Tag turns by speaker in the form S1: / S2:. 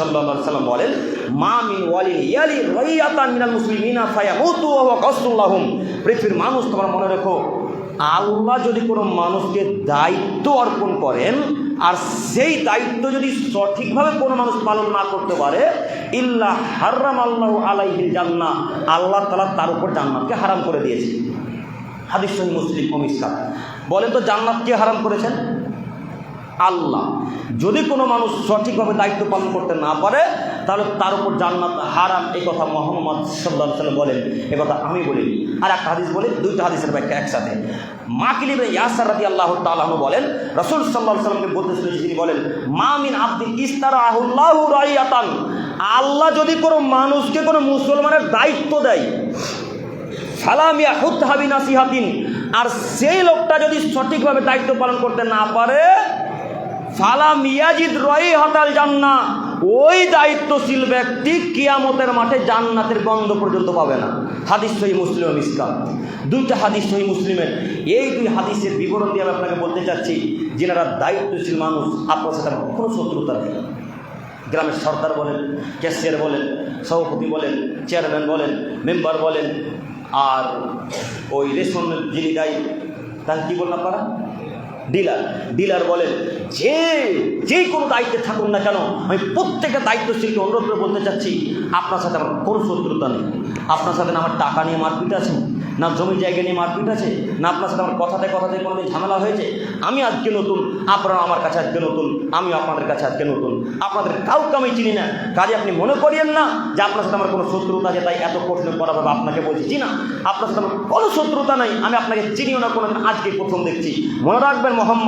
S1: সাল্লাল্লাহু বলেন, মা মিন ওয়ালিন ইয়ালি রাইয়াতান মিনাল মুসলিমিনা ফায়ামুতু ওয়া হুয়া কাসুল্লাহুম পৃথিবীর মানুষ, তোমরা মনে রেখো, আল্লাহ যদি কোনো মানুষকে দায়িত্ব অর্পণ করেন, আর সেই দায়িত্ব যদি সঠিকভাবে কোনো মানুষ পালন না করতে পারে, ইল্লা হারাম আল্লাহ আলাইহিল জান্নাহ, আল্লাহ তাআলা তার উপর জান্নাতকে হারাম করে দিয়েছে হাদিস মুসলিম অমিসাদ বলেন তো, জান্নাত কে হারাম করেছেন? আল্লাহ। যদি কোনো মানুষ সঠিকভাবে দায়িত্ব পালন করতে না পারে, তাহলে তার উপর জান্নাত হারাম, এই কথা মোহাম্মদ সাল্লাহ সাল্লাম বলেন। এ কথা আমি বলি। আর একটা হাদিস বলি, দুইটা হাদিসের ব্যাখ্যা একসাথে। মাকিলিবে ইয়াসার রাতি আল্লাহ তালাহ বলেন, রসুল সাল্লাহ সাল্লামকে বলতে শুনেছি তিনি বলেন, মা মিন আব্দি ইস্তারা আহুল্লাহ রাইয়াতান। আল্লাহ যদি কোনো মানুষকে কোনো মুসলমানের দায়িত্ব দেয় সালামিয়া হুত হাবিনা নাসিহাতিন। আর সেই লোকটা যদি সঠিকভাবে দায়িত্ব পালন করতে না পারে ফালাম ইয়াজিদ রই হতাল জান্না ওই দায়িত্বশীল ব্যক্তি কিয়ামতের মাঠে জান্নাতের গন্ধ পর্যন্ত পাবে না। হাদিস সহি মুসলিম ইসলাম দুইটা হাদিস সহি মুসলিমের। এই দুই হাদিসের বিবরণ দিয়ে আমি আপনাকে বলতে চাচ্ছি, যেনারা দায়িত্বশীল মানুষ, আপনার সাথে কোনো শত্রুতা নেই। গ্রামের সর্দার বলেন, ক্যাশিয়ার বলেন, সভাপতি বলেন, চেয়ারম্যান বলেন, মেম্বার বলেন, আর ওই রেশন যিনি দেয়, তাকে কী বললাম আপনারা? ডিলার। ডিলার বলেন, যে যে কোনো দায়িত্বে থাকুন না কেন, আমি প্রত্যেকের দায়িত্বশীলকে অনুরোধ করে বলতে চাচ্ছি, আপনার সাথে আমার কোনো শত্রুতা নেই। আপনার সাথে আমার টাকা নিয়ে মারপিট আছে, না জমি জায়গা নিয়ে মারপিট আছে, না আপনার সাথে আমার কথাতে কথাতে কোনো ঝামেলা হয়েছে। আমি আজকে নতুন, আপনারা আমার কাছে আজকে নতুন আমি আপনাদের কাছে আজকে নতুন। আপনাদের কাউকে আমি চিনি না। কাজে আপনি মনে করিয়েন না যে আপনার সাথে আমার কোনো শত্রুতা আছে, তাই এত প্রশ্ন করা হবে আপনাকে বলছি, জি না। আপনার সাথে আমার কোনো শত্রুতা নাই, আমি আপনাকে চিনিও না কোনো আজকে প্রথম দেখছি। মনে রাখবেন মোহাম্মদ